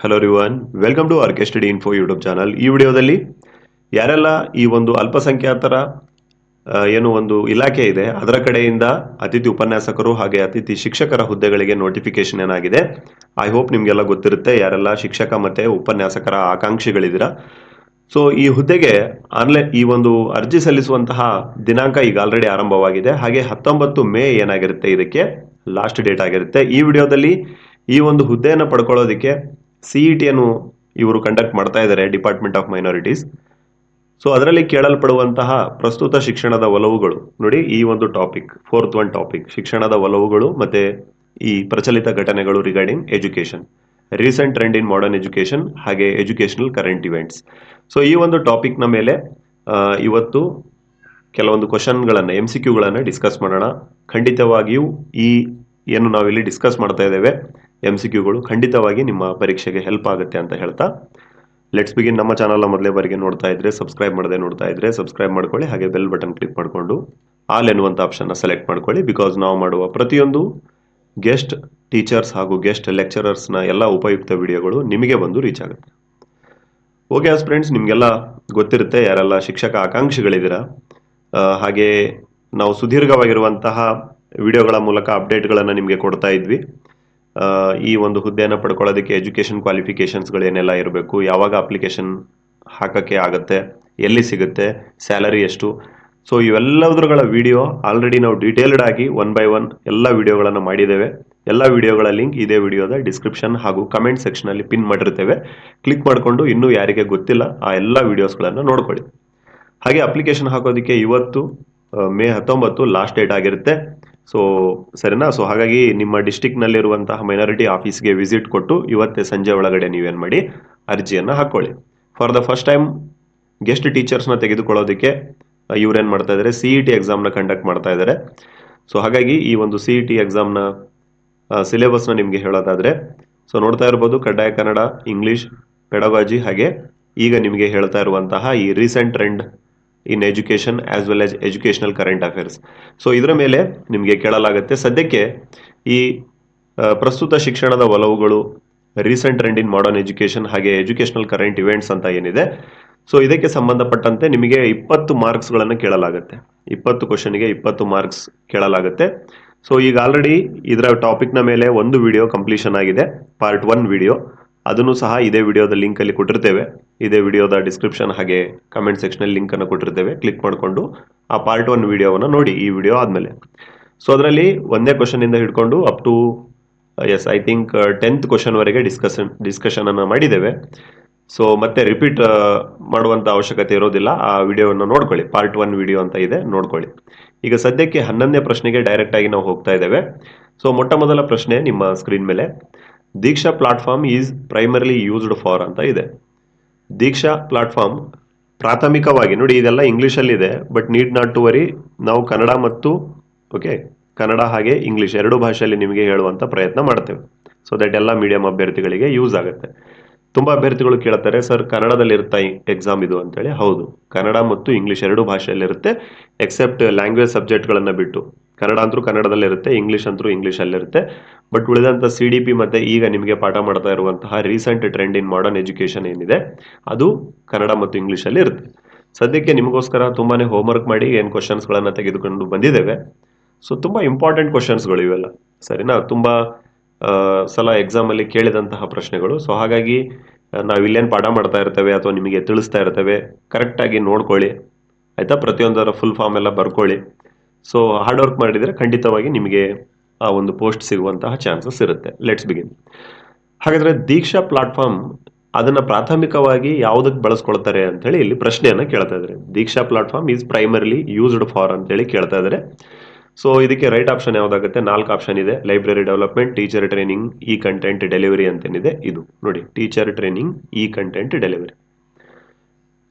Hello ರಿವನ್ welcome to ಆರ್ಕೆಸ್ಟಡಿ info YouTube channel ಈ ವಿಡಿಯೋದಲ್ಲಿ ಯಾರೆಲ್ಲ ಈ ಒಂದು ಅಲ್ಪಸಂಖ್ಯಾತರ ಏನು ಒಂದು ಇಲಾಖೆ ಇದೆ, ಅದರ ಕಡೆಯಿಂದ ಅತಿಥಿ ಉಪನ್ಯಾಸಕರು ಹಾಗೆ ಅತಿಥಿ ಶಿಕ್ಷಕರ ಹುದ್ದೆಗಳಿಗೆ ನೋಟಿಫಿಕೇಶನ್ ಏನಾಗಿದೆ? ಐ ಹೋಪ್ ನಿಮಗೆಲ್ಲ ಗೊತ್ತಿರುತ್ತೆ ಯಾರೆಲ್ಲ ಶಿಕ್ಷಕ ಮತ್ತೆ ಉಪನ್ಯಾಸಕರ ಆಕಾಂಕ್ಷಿಗಳಿದ್ದೀರಾ. ಸೊ ಈ ಹುದ್ದೆಗೆ ಆನ್ಲೈನ್ ಈ ಒಂದು ಅರ್ಜಿ ಸಲ್ಲಿಸುವಂತಹ ದಿನಾಂಕ ಈಗ ಆಲ್ರೆಡಿ ಆರಂಭವಾಗಿದೆ. ಹಾಗೆ ಹತ್ತೊಂಬತ್ತು ಮೇ ಏನಾಗಿರುತ್ತೆ, ಇದಕ್ಕೆ ಲಾಸ್ಟ್ ಡೇಟ್ ಆಗಿರುತ್ತೆ. ಈ ವಿಡಿಯೋದಲ್ಲಿ ಈ ಒಂದು ಹುದ್ದೆಯನ್ನು ಪಡ್ಕೊಳ್ಳೋದಕ್ಕೆ ಸಿಇ ಟಿಯನ್ನು ಇವರು ಕಂಡಕ್ಟ್ ಮಾಡ್ತಾ ಇದ್ದಾರೆ ಡಿಪಾರ್ಟ್ಮೆಂಟ್ ಆಫ್ ಮೈನಾರಿಟೀಸ್ ಸೊ ಅದರಲ್ಲಿ ಕೇಳಲ್ಪಡುವಂತಹ ಪ್ರಸ್ತುತ ಶಿಕ್ಷಣದ ಒಲವುಗಳು, ನೋಡಿ ಈ ಒಂದು ಟಾಪಿಕ್ ಫೋರ್ತ್ ಒನ್ ಟಾಪಿಕ್ ಶಿಕ್ಷಣದ ಒಲವುಗಳು ಮತ್ತೆ ಈ ಪ್ರಚಲಿತ ಘಟನೆಗಳು regarding education recent trend in modern education ಹಾಗೆ ಎಜುಕೇಶನಲ್ ಕರೆಂಟ್ ಇವೆಂಟ್ಸ್ ಸೊ ಈ ಒಂದು ಟಾಪಿಕ್ನ ಮೇಲೆ ಇವತ್ತು ಕೆಲವೊಂದು ಕ್ವಶನ್ಗಳನ್ನು ಎಂ ಸಿ ಕ್ಯೂಗಳನ್ನು ಡಿಸ್ಕಸ್ ಮಾಡೋಣ. ಖಂಡಿತವಾಗಿಯೂ ಈ ಏನು ನಾವಿಲ್ಲಿ ಡಿಸ್ಕಸ್ ಮಾಡ್ತಾ ಇದ್ದೇವೆ. ಎಂ ಸಿ ಕ್ಯೂಗಳು ಖಂಡಿತವಾಗಿ ನಿಮ್ಮ ಪರೀಕ್ಷೆಗೆ ಹೆಲ್ಪ್ ಆಗುತ್ತೆ ಅಂತ ಹೇಳ್ತಾ. ಲೆಟ್ಸ್ ಬಿಗಿನ್ ನಮ್ಮ ಚಾನಲ್ನ ಮೊದಲೇ ಬಾರಿಗೆ ನೋಡ್ತಾ ಇದ್ರೆ ಸಬ್ಸ್ಕ್ರೈಬ್ ಮಾಡದೆ ನೋಡ್ತಾ ಇದ್ರೆ ಸಬ್ಸ್ಕ್ರೈಬ್ ಮಾಡ್ಕೊಳ್ಳಿ, ಹಾಗೆ ಬೆಲ್ ಬಟನ್ ಕ್ಲಿಕ್ ಮಾಡಿಕೊಂಡು ಆಲ್ ಎನ್ನುವಂಥ ಆಪ್ಷನ್ನ ಸೆಲೆಕ್ಟ್ ಮಾಡ್ಕೊಳ್ಳಿ ಬಿಕಾಸ್ ನಾವು ಮಾಡುವ ಪ್ರತಿಯೊಂದು ಗೆಸ್ಟ್ ಟೀಚರ್ಸ್ ಹಾಗೂ ಗೆಸ್ಟ್ ಲೆಕ್ಚರರ್ಸ್ನ ಎಲ್ಲ ಉಪಯುಕ್ತ ವಿಡಿಯೋಗಳು ನಿಮಗೆ ಬಂದು ರೀಚ್ ಆಗುತ್ತೆ. ಓಕೆ ಆಸ್ ಫ್ರೆಂಡ್ಸ್ ನಿಮಗೆಲ್ಲ ಗೊತ್ತಿರುತ್ತೆ, ಯಾರೆಲ್ಲ ಶಿಕ್ಷಕ ಆಕಾಂಕ್ಷಿಗಳಿದ್ದೀರಾ ಹಾಗೆ ನಾವು ಸುದೀರ್ಘವಾಗಿರುವಂತಹ ವಿಡಿಯೋಗಳ ಮೂಲಕ ಅಪ್ಡೇಟ್ಗಳನ್ನು ನಿಮಗೆ ಕೊಡ್ತಾ ಇದ್ವಿ. ಈ ಒಂದು ಹುದ್ದೆಯನ್ನು ಪಡ್ಕೊಳ್ಳೋದಕ್ಕೆ ಎಜುಕೇಷನ್ ಕ್ವಾಲಿಫಿಕೇಷನ್ಸ್ಗಳು ಏನೆಲ್ಲ ಇರಬೇಕು? ಯಾವಾಗ ಅಪ್ಲಿಕೇಶನ್ ಹಾಕೋಕ್ಕೆ ಆಗುತ್ತೆ? ಎಲ್ಲಿ ಸಿಗುತ್ತೆ? ಸ್ಯಾಲರಿ ಎಷ್ಟು? ಸೊ ಇವೆಲ್ಲದರಗಳ ವಿಡಿಯೋ ಆಲ್ರೆಡಿ ನಾವು ಡೀಟೇಲ್ಡ್ ಆಗಿ ಒನ್ ಬೈ ಒನ್ ಎಲ್ಲ ವಿಡಿಯೋಗಳನ್ನು ಮಾಡಿದ್ದೇವೆ. ಎಲ್ಲ ವಿಡಿಯೋಗಳ ಲಿಂಕ್ ಇದೇ ವಿಡಿಯೋದ ಡಿಸ್ಕ್ರಿಪ್ಷನ್ ಹಾಗೂ ಕಮೆಂಟ್ ಸೆಕ್ಷನಲ್ಲಿ ಪಿನ್ ಮಾಡಿರ್ತೇವೆ. ಕ್ಲಿಕ್ ಮಾಡಿಕೊಂಡು ಇನ್ನೂ ಯಾರಿಗೆ ಗೊತ್ತಿಲ್ಲ, ಆ ಎಲ್ಲ ವಿಡಿಯೋಸ್ಗಳನ್ನು ನೋಡ್ಕೊಳ್ಳಿ. ಹಾಗೆ ಅಪ್ಲಿಕೇಶನ್ ಹಾಕೋದಕ್ಕೆ ಇವತ್ತು ಮೇ ಹತ್ತೊಂಬತ್ತು ಲಾಸ್ಟ್ ಡೇಟ್ ಆಗಿರುತ್ತೆ. ಸೊ ಸರಿನಾ? ಸೊ ಹಾಗಾಗಿ ನಿಮ್ಮ ಡಿಸ್ಟಿಕ್ನಲ್ಲಿರುವಂತಹ ಮೈನಾರಿಟಿ ಆಫೀಸ್ಗೆ ವಿಸಿಟ್ ಕೊಟ್ಟು ಇವತ್ತೇ ಸಂಜೆ ಒಳಗಡೆ ನೀವೇನು ಮಾಡಿ ಅರ್ಜಿಯನ್ನು ಹಾಕ್ಕೊಳ್ಳಿ for the first time guest ಟೀಚರ್ಸ್ನ ತೆಗೆದುಕೊಳ್ಳೋದಕ್ಕೆ ಇವ್ರೇನು ಮಾಡ್ತಾ ಇದ್ದಾರೆ ಸಿ ಇ ಟಿ ಎಕ್ಸಾಮ್ನ ಕಂಡಕ್ಟ್ ಮಾಡ್ತಾ ಇದ್ದಾರೆ ಸೊ ಹಾಗಾಗಿ ಈ ಒಂದು ಸಿ ಇ ಟಿ ಎಕ್ಸಾಮ್ನ ಸಿಲೆಬಸ್ನ ನಿಮಗೆ ಹೇಳೋದಾದರೆ ಸೊ ನೋಡ್ತಾ ಇರ್ಬೋದು, ಕಡ್ಡಾಯ ಕನ್ನಡ ಇಂಗ್ಲಿಷ್ ಪೆಡಗಾಜಿ ಹಾಗೆ ಈಗ ನಿಮಗೆ ಹೇಳ್ತಾ ಇರುವಂತಹ ಈ recent trend in education as well as educational current affairs so ಇದರ ಮೇಲೆ ನಿಮಗೆ ಕೇಳಲಾಗುತ್ತೆ, ಸದ್ಯಕ್ಕೆ ಈ ಪ್ರಸ್ತುತ ಶಿಕ್ಷಣದ ಒಲವುಗಳು recent trend in modern education ಹಾಗೆ ಎಜುಕೇಷನಲ್ ಕರೆಂಟ್ ಇವೆಂಟ್ಸ್ ಅಂತ ಏನಿದೆ. ಸೊ ಇದಕ್ಕೆ ಸಂಬಂಧಪಟ್ಟಂತೆ ನಿಮಗೆ ಇಪ್ಪತ್ತು ಮಾರ್ಕ್ಸ್ಗಳನ್ನು ಕೇಳಲಾಗುತ್ತೆ. ಇಪ್ಪತ್ತು ಕ್ವಶನ್ಗೆ ಇಪ್ಪತ್ತು ಮಾರ್ಕ್ಸ್ ಕೇಳಲಾಗುತ್ತೆ. ಸೊ ಈಗ ಆಲ್ರೆಡಿ ಇದರ ಟಾಪಿಕ್ನ ಮೇಲೆ ಒಂದು ವಿಡಿಯೋ ಕಂಪ್ಲೀಷನ್ ಆಗಿದೆ ಪಾರ್ಟ್ ಒನ್ ವಿಡಿಯೋ ಅದನ್ನು ಸಹ ಇದೇ ವಿಡಿಯೋದ ಲಿಂಕಲ್ಲಿ ಕೊಟ್ಟಿರ್ತೇವೆ. ಇದೇ ವಿಡಿಯೋದ ಡಿಸ್ಕ್ರಿಪ್ಷನ್ ಹಾಗೆ ಕಮೆಂಟ್ ಸೆಕ್ಷನಲ್ಲಿ ಲಿಂಕನ್ನು ಕೊಟ್ಟಿರ್ತೇವೆ. ಕ್ಲಿಕ್ ಮಾಡಿಕೊಂಡು ಆ ಪಾರ್ಟ್ ಒನ್ ವಿಡಿಯೋವನ್ನು ನೋಡಿ, ಈ ವಿಡಿಯೋ ಆದಮೇಲೆ. ಸೊ ಅದರಲ್ಲಿ ಒಂದೇ ಕ್ವಶನಿಂದ ಹಿಡ್ಕೊಂಡು up to yes I think tenth ಕ್ವಶನ್ವರೆಗೆ discussion ಡಿಸ್ಕಷನನ್ನು ಮಾಡಿದ್ದೇವೆ. ಸೊ ಮತ್ತೆ ರಿಪೀಟ್ ಮಾಡುವಂಥ ಅವಶ್ಯಕತೆ ಇರೋದಿಲ್ಲ. ಆ ವಿಡಿಯೋವನ್ನು ನೋಡ್ಕೊಳ್ಳಿ. ಪಾರ್ಟ್ ಒನ್ ವಿಡಿಯೋ ಅಂತ ಇದೆ, ನೋಡ್ಕೊಳ್ಳಿ. ಈಗ ಸದ್ಯಕ್ಕೆ ಹನ್ನೊಂದನೇ ಪ್ರಶ್ನೆಗೆ ಡೈರೆಕ್ಟ್ ಆಗಿ ನಾವು ಹೋಗ್ತಾ ಇದ್ದೇವೆ. ಸೊ ಮೊಟ್ಟ ಮೊದಲ ಪ್ರಶ್ನೆ ನಿಮ್ಮ ಸ್ಕ್ರೀನ್ ಮೇಲೆ. Diksha platform is primarily used for ಅಂತ ಇದೆ. ದೀಕ್ಷಾ ಪ್ಲಾಟ್ಫಾರ್ಮ್ ಪ್ರಾಥಮಿಕವಾಗಿ, ನೋಡಿ ಇದೆಲ್ಲ ಇಂಗ್ಲೀಷಲ್ಲಿದೆ but need not to worry ನಾವು ಕನ್ನಡ ಮತ್ತು ಓಕೆ ಕನ್ನಡ ಹಾಗೆ ಇಂಗ್ಲೀಷ್ ಎರಡು ಭಾಷೆಯಲ್ಲಿ ನಿಮಗೆ ಹೇಳುವಂಥ ಪ್ರಯತ್ನ ಮಾಡ್ತೇವೆ. ಸೊ ದಟ್ ಎಲ್ಲ ಮೀಡಿಯಂ ಅಭ್ಯರ್ಥಿಗಳಿಗೆ ಯೂಸ್ ಆಗುತ್ತೆ. ತುಂಬ ಅಭ್ಯರ್ಥಿಗಳು ಕೇಳ್ತಾರೆ ಸರ್ ಕನ್ನಡದಲ್ಲಿ ಇರ್ತಾ ಎಕ್ಸಾಮ್ ಇದು? ಅಂತೇಳಿ. ಹೌದು, ಕನ್ನಡ ಮತ್ತು ಇಂಗ್ಲೀಷ್ ಎರಡು ಭಾಷೆಯಲ್ಲಿರುತ್ತೆ ಎಕ್ಸೆಪ್ಟ್ ಲ್ಯಾಂಗ್ವೇಜ್ ಸಬ್ಜೆಕ್ಟ್ಗಳನ್ನು ಬಿಟ್ಟು. ಕನ್ನಡ ಅಂತೂ ಕನ್ನಡದಲ್ಲಿರುತ್ತೆ ಇಂಗ್ಲೀಷ್ ಅಂತೂ ಇಂಗ್ಲೀಷಲ್ಲಿರುತ್ತೆ ಬಟ್ ಉಳಿದಂಥ ಸಿ ಡಿ ಪಿ ಮತ್ತೆ ಈಗ ನಿಮಗೆ ಪಾಠ ಮಾಡ್ತಾ ಇರುವಂತಹ recent trend in modern education ಏನಿದೆ, ಅದು ಕನ್ನಡ ಮತ್ತು ಇಂಗ್ಲೀಷಲ್ಲಿ ಇರುತ್ತೆ. ಸದ್ಯಕ್ಕೆ ನಿಮಗೋಸ್ಕರ ತುಂಬಾ ಹೋಮ್ವರ್ಕ್ ಮಾಡಿ ಏನು ಕ್ವಶನ್ಸ್ಗಳನ್ನು ತೆಗೆದುಕೊಂಡು ಬಂದಿದ್ದೇವೆ. ಸೊ ತುಂಬ ಇಂಪಾರ್ಟೆಂಟ್ ಕ್ವಶನ್ಸ್ಗಳು ಇವೆಲ್ಲ. ಸರಿನಾ? ತುಂಬ ಸಲ ಎಕ್ಸಾಮಲ್ಲಿ ಕೇಳಿದಂತಹ ಪ್ರಶ್ನೆಗಳು. ಸೊ ಹಾಗಾಗಿ ನಾವು ಇಲ್ಲೇನು ಪಾಠ ಮಾಡ್ತಾ ಇರ್ತೇವೆ ಅಥವಾ ನಿಮಗೆ ತಿಳಿಸ್ತಾ ಇರ್ತೇವೆ ಕರೆಕ್ಟಾಗಿ ನೋಡ್ಕೊಳ್ಳಿ. ಆಯಿತಾ? ಪ್ರತಿಯೊಂದರ ಫುಲ್ ಫಾರ್ಮ್ ಎಲ್ಲ ಬರ್ಕೊಳ್ಳಿ. ಸೊ ಹಾರ್ಡ್ ವರ್ಕ್ ಮಾಡಿದರೆ ಖಂಡಿತವಾಗಿ ನಿಮಗೆ ಆ ಒಂದು ಪೋಸ್ಟ್ ಸಿಗುವಂತಹ ಚಾನ್ಸಸ್ ಇರುತ್ತೆ. ಲೆಟ್ಸ್ ಬಿಗಿನ್ ಹಾಗಾದರೆ ದೀಕ್ಷಾ ಪ್ಲಾಟ್ಫಾರ್ಮ್ ಅದನ್ನು ಪ್ರಾಥಮಿಕವಾಗಿ ಯಾವುದಕ್ಕೆ ಬಳಸ್ಕೊಳ್ತಾರೆ ಅಂತೇಳಿ ಇಲ್ಲಿ ಪ್ರಶ್ನೆಯನ್ನು ಕೇಳ್ತಾ ಇದ್ದಾರೆ. Diksha platform is primarily used for ಅಂತೇಳಿ ಕೇಳ್ತಾ ಇದ್ದಾರೆ. ಸೊ ಇದಕ್ಕೆ ರೈಟ್ ಆಪ್ಷನ್ ಯಾವುದಾಗುತ್ತೆ? ನಾಲ್ಕು ಆಪ್ಷನ್ ಇದೆ. Library development teacher training e content delivery ಅಂತೇನಿದೆ ಇದು. ನೋಡಿ teacher training e content delivery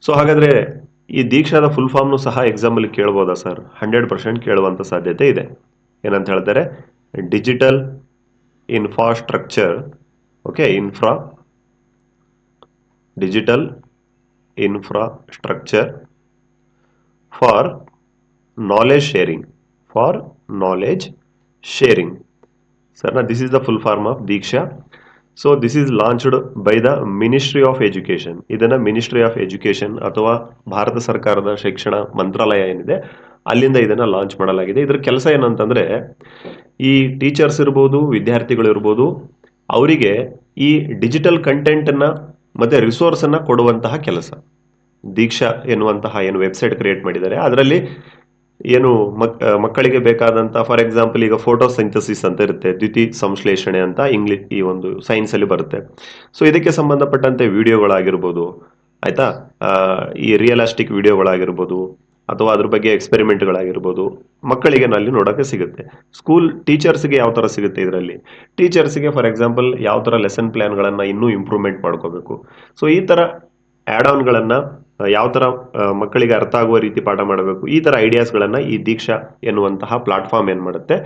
so ಹಾಗಾದ್ರೆ ಈ ದೀಕ್ಷಾದ ಫುಲ್ ಫಾರ್ಮ್ನು ಸಹ ಎಕ್ಸಾಮಲ್ಲಿ ಕೇಳ್ಬೋದಾ ಸರ್ ಹಂಡ್ರೆಡ್ ಪರ್ಸೆಂಟ್ ಕೇಳುವಂಥ ಸಾಧ್ಯತೆ ಇದೆ. ಏನಂತ ಹೇಳ್ತಾರೆ? Digital infrastructure okay infra digital infrastructure for knowledge sharing for knowledge sharing sir ನಾ this is the full form of Diksha so this is launched by the ministry of education ಇದನ್ನ ministry of education ಅಥವಾ ಭಾರತ ಸರ್ಕಾರದ ಶಿಕ್ಷಣ ಮಂತ್ರಾಲಯ ಏನಿದೆ, ಅಲ್ಲಿಂದ ಇದನ್ನ launch ಮಾಡಲಾಗಿದೆ. ಇದರ ಕೆಲಸ ಏನಂತಂದ್ರೆ, ಈ ಟೀಚರ್ಸ್ ಇರ್ಬೋದು, ವಿದ್ಯಾರ್ಥಿಗಳು ಇರ್ಬೋದು, ಅವರಿಗೆ ಈ ಡಿಜಿಟಲ್ ಕಂಟೆಂಟ್ ಅನ್ನ ಮತ್ತೆ ರಿಸೋರ್ಸ್ ಅನ್ನ ಕೊಡುವಂತಹ ಕೆಲಸ. ದೀಕ್ಷಾ ಎನ್ನುವಂತಹ ಏನು ವೆಬ್ಸೈಟ್ ಕ್ರಿಯೇಟ್ ಮಾಡಿದ್ದಾರೆ. ಅದರಲ್ಲಿ ಏನು ಮಕ್ ಮಕ್ಕಳಿಗೆ ಬೇಕಾದಂತ ಫಾರ್ ಎಕ್ಸಾಂಪಲ್ ಈಗ ಫೋಟೋ ಸಿಂಥಸಿಸ್ ಅಂತ ಇರುತ್ತೆ ದ್ವಿತಿ ಸಂಶ್ಲೇಷಣೆ ಅಂತ ಇಂಗ್ಲಿಷ್ ಈ ಒಂದು ಸೈನ್ಸ್ ಅಲ್ಲಿ ಬರುತ್ತೆ. ಸೊ ಇದಕ್ಕೆ ಸಂಬಂಧಪಟ್ಟಂತೆ ವಿಡಿಯೋಗಳಾಗಿರ್ಬೋದು, ಆಯ್ತಾ? ಈ ರಿಯಲಾಸ್ಟಿಕ್ ವಿಡಿಯೋಗಳಾಗಿರ್ಬೋದು, ಅಥವಾ ಅದ್ರ ಬಗ್ಗೆ ಎಕ್ಸ್ಪೆರಿಮೆಂಟ್ಗಳಾಗಿರ್ಬೋದು ಮಕ್ಕಳಿಗೆ ಅಲ್ಲಿ ನೋಡೋಕೆ ಸಿಗುತ್ತೆ. ಸ್ಕೂಲ್ ಟೀಚರ್ಸ್ಗೆ ಯಾವ ಥರ ಸಿಗುತ್ತೆ ಇದರಲ್ಲಿ? ಟೀಚರ್ಸ್ಗೆ ಫಾರ್ ಎಕ್ಸಾಂಪಲ್ ಯಾವ ಥರ ಲೆಸನ್ ಪ್ಲ್ಯಾನ್ಗಳನ್ನು ಇನ್ನೂ ಇಂಪ್ರೂವ್ಮೆಂಟ್ ಮಾಡ್ಕೋಬೇಕು? ಸೊ ಈ ಥರ ಆ್ಯಡ್ ಆನ್ಗಳನ್ನು ಯಾವ ಥರ ಮಕ್ಕಳಿಗೆ ಅರ್ಥ ಆಗುವ ರೀತಿ ಪಾಠ ಮಾಡಬೇಕು. ಈ ಥರ ಐಡಿಯಾಸ್ಗಳನ್ನು ಈ ದೀಕ್ಷಾ ಎನ್ನುವಂತಹ ಪ್ಲಾಟ್ಫಾರ್ಮ್ ಏನು ಮಾಡುತ್ತೆ?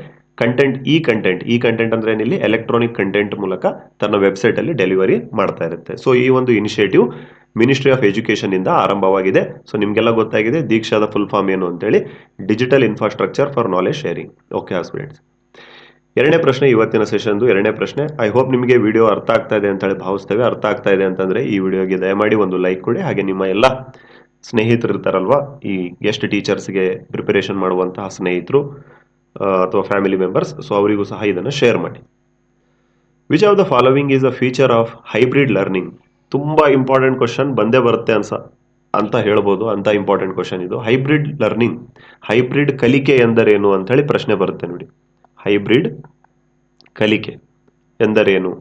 ಕಂಟೆಂಟ್ ಈ ಕಂಟೆಂಟ್ ಈ ಕಂಟೆಂಟ್ ಅಂದ್ರೆ ಏನಿಲ್ಲಿ? ಎಲೆಕ್ಟ್ರಾನಿಕ್ ಕಂಟೆಂಟ್ ಮೂಲಕ ತನ್ನ ವೆಬ್ಸೈಟ್ ಅಲ್ಲಿ ಡೆಲಿವರಿ ಮಾಡ್ತಾ ಇರುತ್ತೆ. ಸೊ ಈ ಒಂದು ಇನಿಷಿಯೇಟಿವ್ ಮಿನಿಸ್ಟ್ರಿ ಆಫ್ ಎಜುಕೇಶನ್ ಇಂದ ಆರಂಭವಾಗಿದೆ. ಸೊ ನಿಮ್ಗೆಲ್ಲ ಗೊತ್ತಾಗಿದೆ ದೀಕ್ಷಾದ ಫುಲ್ ಫಾರ್ಮ್ ಏನು ಅಂತೇಳಿ? Digital infrastructure for knowledge sharing okay students ಎರಡನೇ ಪ್ರಶ್ನೆ ಇವತ್ತಿನ ಸೆಷನ್ದು ಎರಡನೇ ಪ್ರಶ್ನೆ. ಐ ಹೋಪ್ ನಿಮಗೆ ವಿಡಿಯೋ ಅರ್ಥ ಆಗ್ತಾ ಇದೆ ಅಂತ ಹೇಳಿ ಭಾವಿಸ್ತೇವೆ. ಅರ್ಥ ಆಗ್ತಾ ಇದೆ ಅಂತಂದರೆ ಈ ವಿಡಿಯೋಗೆ ದಯಮಾಡಿ ಒಂದು ಲೈಕ್ ಕೊಡಿ. ಹಾಗೆ ನಿಮ್ಮ ಎಲ್ಲ ಸ್ನೇಹಿತರು ಇರ್ತಾರಲ್ವ, ಈ ಗೆಸ್ಟ್ ಟೀಚರ್ಸ್ಗೆ ಪ್ರಿಪರೇಷನ್ ಮಾಡುವಂತಹ ಸ್ನೇಹಿತರು ಅಥವಾ ಫ್ಯಾಮಿಲಿ ಮೆಂಬರ್ಸ್ ಸೊ ಅವರಿಗೂ ಸಹ ಇದನ್ನು ಶೇರ್ ಮಾಡಿ. Which of the following is a feature of hybrid learning ತುಂಬ ಇಂಪಾರ್ಟೆಂಟ್ ಕ್ವಶನ್ ಬಂದೇ ಬರುತ್ತೆ ಅನ್ಸ, ಅಂತ ಹೇಳ್ಬೋದು. ಅಂತ ಇಂಪಾರ್ಟೆಂಟ್ ಕ್ವಶನ್ ಇದು. ಹೈಬ್ರಿಡ್ ಲರ್ನಿಂಗ್ ಹೈಬ್ರಿಡ್ ಕಲಿಕೆ ಎಂದರೇನು ಅಂತ ಹೇಳಿ ಪ್ರಶ್ನೆ ಬರುತ್ತೆ ನೋಡಿ. ಹೈಬ್ರಿಡ್ ಕಲಿಕೆ ಎಂದರೇನು?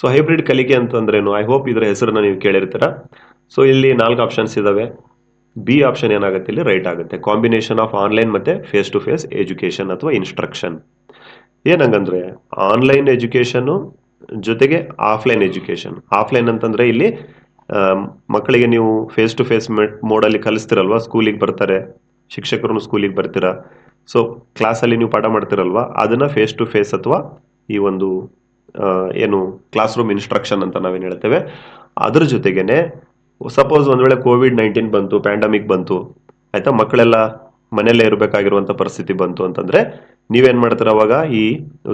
ಸೊ ಹೈಬ್ರಿಡ್ ಕಲಿಕೆ ಅಂತಂದ್ರೇನು? ಐ ಹೋಪ್ ಇದರ ಹೆಸರನ್ನ ನೀವು ಕೇಳಿರ್ತೀರ. ಸೊ ಇಲ್ಲಿ ನಾಲ್ಕು ಆಪ್ಷನ್ಸ್ ಇದಾವೆ. ಬಿ ಆಪ್ಷನ್ ಏನಾಗುತ್ತೆ? ಇಲ್ಲಿ ರೈಟ್ ಆಗುತ್ತೆ. ಕಾಂಬಿನೇಷನ್ ಆಫ್ ಆನ್ಲೈನ್ ಮತ್ತೆ ಫೇಸ್ ಟು ಫೇಸ್ ಎಜುಕೇಶನ್ ಅಥವಾ ಇನ್ಸ್ಟ್ರಕ್ಷನ್ ಏನಂಗಂದ್ರೆ ಆನ್ಲೈನ್ ಎಜುಕೇಶನ್ ಜೊತೆಗೆ ಆಫ್ಲೈನ್ ಎಜುಕೇಶನ್ ಆಫ್ಲೈನ್ ಅಂತಂದ್ರೆ ಇಲ್ಲಿ ಮಕ್ಕಳಿಗೆ ನೀವು ಫೇಸ್ ಟು ಫೇಸ್ ಮೋಡಲ್ಲಿ ಕಲಿಸ್ತಿರಲ್ವಾ? ಸ್ಕೂಲಿಗೆ ಬರ್ತಾರೆ. ಶಿಕ್ಷಕರು ಸ್ಕೂಲಿಗೆ ಬರ್ತೀರಾ? ಸೊ ಕ್ಲಾಸಲ್ಲಿ ನೀವು ಪಾಠ ಮಾಡ್ತಿರಲ್ವಾ? ಅದನ್ನು ಫೇಸ್ ಟು ಫೇಸ್ ಅಥವಾ ಈ ಒಂದು ಏನು ಕ್ಲಾಸ್ ರೂಮ್ ಇನ್ಸ್ಟ್ರಕ್ಷನ್ ಅಂತ ನಾವೇನು ಹೇಳ್ತೇವೆ? ಅದ್ರ ಜೊತೆಗೇನೆ ಸಪೋಸ್ ಒಂದು ವೇಳೆ ಕೋವಿಡ್ ನೈನ್ಟೀನ್ ಬಂತು ಪ್ಯಾಂಡಮಿಕ್ ಬಂತು, ಆಯಿತಾ? ಮಕ್ಕಳೆಲ್ಲ ಮನೆಯಲ್ಲೇ ಇರಬೇಕಾಗಿರುವಂಥ ಪರಿಸ್ಥಿತಿ ಬಂತು ಅಂತಂದರೆ, ನೀವೇನು ಮಾಡ್ತೀರ ಅವಾಗ? ಈ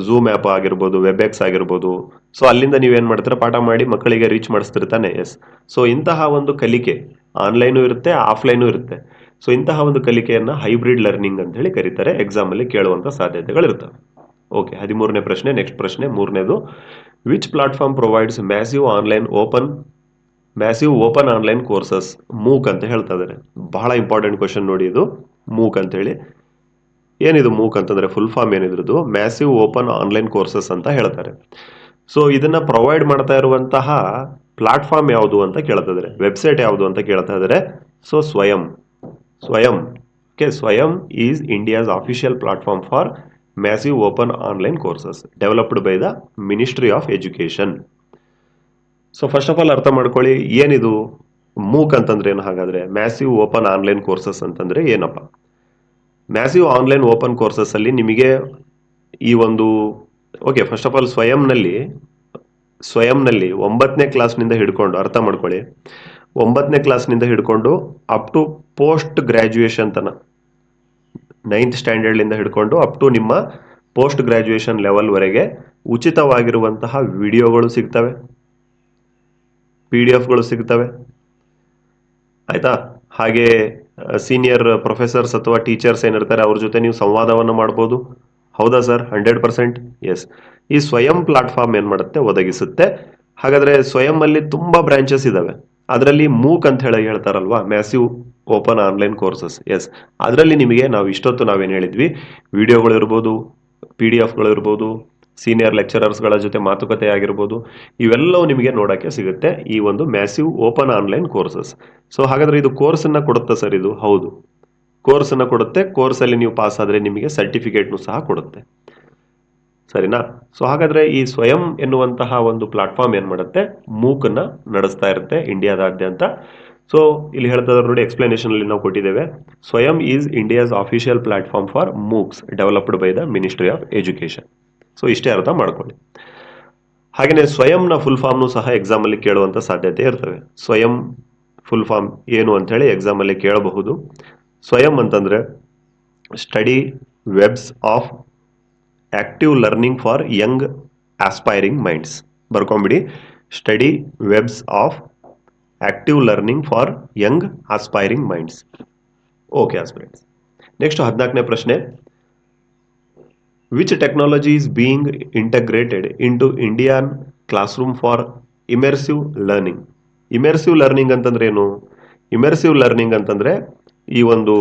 ಝೂಮ್ ಆ್ಯಪ್ ಆಗಿರ್ಬೋದು ವೆಬ್ ಎಕ್ಸ್ ಆಗಿರ್ಬೋದು ಸೊ ಅಲ್ಲಿಂದ ನೀವೇನು ಮಾಡ್ತೀರ? ಪಾಠ ಮಾಡಿ ಮಕ್ಕಳಿಗೆ ರೀಚ್ ಮಾಡಿಸ್ತಿರ್ತಾನೆ ಎಸ್ ಸೊ ಇಂತಹ ಒಂದು ಕಲಿಕೆ ಆನ್ಲೈನು ಇರುತ್ತೆ ಆಫ್ಲೈನು ಇರುತ್ತೆ. ಸೊ ಇಂತಹ ಒಂದು ಕಲಿಕೆಯನ್ನು ಹೈಬ್ರಿಡ್ ಲರ್ನಿಂಗ್ ಅಂತ ಹೇಳಿ ಕರೀತಾರೆ. ಎಕ್ಸಾಮ್ ಅಲ್ಲಿ ಕೇಳುವಂತ ಸಾಧ್ಯತೆಗಳಿರ್ತವೆ ಓಕೆ ಹದಿಮೂರನೇ ಪ್ರಶ್ನೆ ನೆಕ್ಸ್ಟ್ ಪ್ರಶ್ನೆ, ಮೂರನೇದು. Which platform provides massive online open massive open online courses MOOC ಅಂತ ಹೇಳ್ತಾ ಇದ್ದಾರೆ. ಬಹಳ ಇಂಪಾರ್ಟೆಂಟ್ ಕ್ವಶನ್ ನೋಡಿ ಇದು. ಮೂಕ್ ಅಂತ ಹೇಳಿ. ಏನಿದು ಮೂಕ್ ಅಂತಂದ್ರೆ ಫುಲ್ ಫಾರ್ಮ್ ಏನಿದ್ರದ್ದು ಮ್ಯಾಸಿವ್ ಓಪನ್ ಆನ್ಲೈನ್ ಕೋರ್ಸಸ್ ಅಂತ ಹೇಳ್ತಾರೆ. ಸೊ ಇದನ್ನ ಪ್ರೊವೈಡ್ ಮಾಡ್ತಾ ಇರುವಂತಹ ಪ್ಲಾಟ್ಫಾರ್ಮ್ ಯಾವುದು ಅಂತ ಕೇಳ್ತಾ ಇದ್ದಾರೆ. ವೆಬ್ಸೈಟ್ ಯಾವುದು ಅಂತ ಕೇಳ್ತಾ ಇದ್ದಾರೆ. So Swayam. Swayam okay Swayam is India's official platform for massive open online courses developed by the ministry of education so first of all ಅರ್ಥ ಮಾಡ್ಕೊಳ್ಳಿ, ಏನಿದು? ಮೂಕ್ ಅಂತಂದ್ರೆ ಏನು? ಹಾಗಾದ್ರೆ ಮ್ಯಾಸಿವ್ ಓಪನ್ ಆನ್ಲೈನ್ ಕೋರ್ಸಸ್ ಅಂತಂದ್ರೆ ಏನಪ್ಪ? ಮ್ಯಾಸಿವ್ ಆನ್ಲೈನ್ ಓಪನ್ ಕೋರ್ಸಸ್ ಅಲ್ಲಿ ನಿಮಗೆ ಈ ಒಂದು ಓಕೆ ಫಸ್ಟ್ ಆಫ್ ಆಲ್ ಸ್ವಯಂನಲ್ಲಿ ಸ್ವಯಂನಲ್ಲಿ ಒಂಬತ್ತನೇ ಕ್ಲಾಸ್ನಿಂದ ಹಿಡ್ಕೊಂಡು ಅರ್ಥ ಮಾಡ್ಕೊಳ್ಳಿ. ಒಂಬತ್ತನೇ ಕ್ಲಾಸ್ನಿಂದ ಹಿಡ್ಕೊಂಡು ಅಪ್ ಟು ಪೋಸ್ಟ್ ಗ್ರ್ಯಾಜುಯೇಷನ್ ತನ. ನೈನ್ತ್ ಸ್ಟ್ಯಾಂಡರ್ಡ್ಲಿಂದ ಹಿಡ್ಕೊಂಡು ಅಪ್ ಟು ನಿಮ್ಮ ಪೋಸ್ಟ್ ಗ್ರ್ಯಾಜುಯೇಷನ್ ಲೆವೆಲ್ವರೆಗೆ ಉಚಿತವಾಗಿರುವಂತಹ ವಿಡಿಯೋಗಳು ಸಿಗ್ತವೆ. ಪಿ ಡಿ ಎಫ್ಗಳು ಸಿಗ್ತವೆ. ಆಯಿತಾ? ಹಾಗೆ ಸೀನಿಯರ್ ಪ್ರೊಫೆಸರ್ಸ್ ಅಥವಾ ಟೀಚರ್ಸ್ ಏನಿರ್ತಾರೆ ಅವ್ರ ಜೊತೆ ನೀವು ಸಂವಾದವನ್ನು ಮಾಡ್ಬೋದು. ಹೌದಾ ಸರ್? Hundred percent? ಎಸ್ ಈ ಸ್ವಯಂ ಪ್ಲಾಟ್ಫಾರ್ಮ್ ಏನು ಮಾಡುತ್ತೆ? ಒದಗಿಸುತ್ತೆ. ಹಾಗಾದ್ರೆ ಸ್ವಯಂ ಅಲ್ಲಿ ತುಂಬಾ ಬ್ರಾಂಚಸ್ ಇದಾವೆ. ಅದರಲ್ಲಿ ಮೂಕ್ ಅಂತ ಹೇಳಿ ಹೇಳ್ತಾರಲ್ವಾ? Massive open online courses yes ಅದರಲ್ಲಿ ನಿಮಗೆ ನಾವು ಇಷ್ಟೊತ್ತು ನಾವೇನು ಹೇಳಿದ್ವಿ? ವಿಡಿಯೋಗಳು ಇರ್ಬೋದು ಪಿ ಡಿ ಎಫ್ಗಳು ಇರ್ಬೋದು ಸೀನಿಯರ್ ಲೆಕ್ಚರರ್ಸ್ಗಳ ಜೊತೆ ಮಾತುಕತೆ ಆಗಿರ್ಬೋದು, ಇವೆಲ್ಲವೂ ನಿಮಗೆ ನೋಡೋಕ್ಕೆ ಸಿಗುತ್ತೆ ಈ ಒಂದು massive open online courses so ಹಾಗಾದರೆ ಇದು ಕೋರ್ಸನ್ನು ಕೊಡುತ್ತಾ ಸರ್ ಇದು? ಹೌದು. ಕೋರ್ಸನ್ನು ಕೊಡುತ್ತೆ. ಕೋರ್ಸಲ್ಲಿ ನೀವು ಪಾಸ್ ಆದರೆ ನಿಮಗೆ ಸರ್ಟಿಫಿಕೇಟ್ನು ಸಹ ಕೊಡುತ್ತೆ. ಸರಿನಾ? ಸೊ ಹಾಗಾದ್ರೆ ಈ ಸ್ವಯಂ ಎನ್ನುವಂತಹ ಒಂದು ಪ್ಲಾಟ್ಫಾರ್ಮ್ ಏನ್ ಮಾಡುತ್ತೆ? ಮೂಕನ್ನ ನಡೆಸ್ತಾ ಇರುತ್ತೆ ಇಂಡಿಯಾದಾದ್ಯಂತ. ಸೊ ಇಲ್ಲಿ ಹೇಳ್ತಾ ನೋಡಿ ಎಕ್ಸ್ಪ್ಲನೇಷನ್ ಅಲ್ಲಿ ನಾವು ಕೊಟ್ಟಿದ್ದೇವೆ. Swayam is India's official platform for MOOCs developed by the ministry of education so ಇಷ್ಟೇ ಅರ್ಥ ಮಾಡ್ಕೊಳ್ಳಿ. ಹಾಗೆಯೇ ಸ್ವಯಂನ ಫುಲ್ ಫಾರ್ಮ್ನು ಸಹ ಎಕ್ಸಾಮ್ ಅಲ್ಲಿ ಕೇಳುವಂತ ಸಾಧ್ಯತೆ ಇರ್ತವೆ. ಸ್ವಯಂ ಫುಲ್ ಫಾರ್ಮ್ ಏನು ಅಂತ ಹೇಳಿ ಎಕ್ಸಾಮ್ ಅಲ್ಲಿ ಕೇಳಬಹುದು. ಸ್ವಯಂ ಅಂತಂದ್ರೆ study webs of active learning for young aspiring minds ಬರ್ಕೊಂಬಿಡಿ. Study webs of active learning for young aspiring minds okay aspirings next ಹದಿನಾಲ್ಕನೇ ಪ್ರಶ್ನೆ. Which technology is being integrated into Indian classroom for immersive learning immersive learning ಅಂತಂದ್ರೆ ಏನು? ಇಮೆರ್ಸಿವ್ learning ಅಂತಂದರೆ ಈ ಒಂದು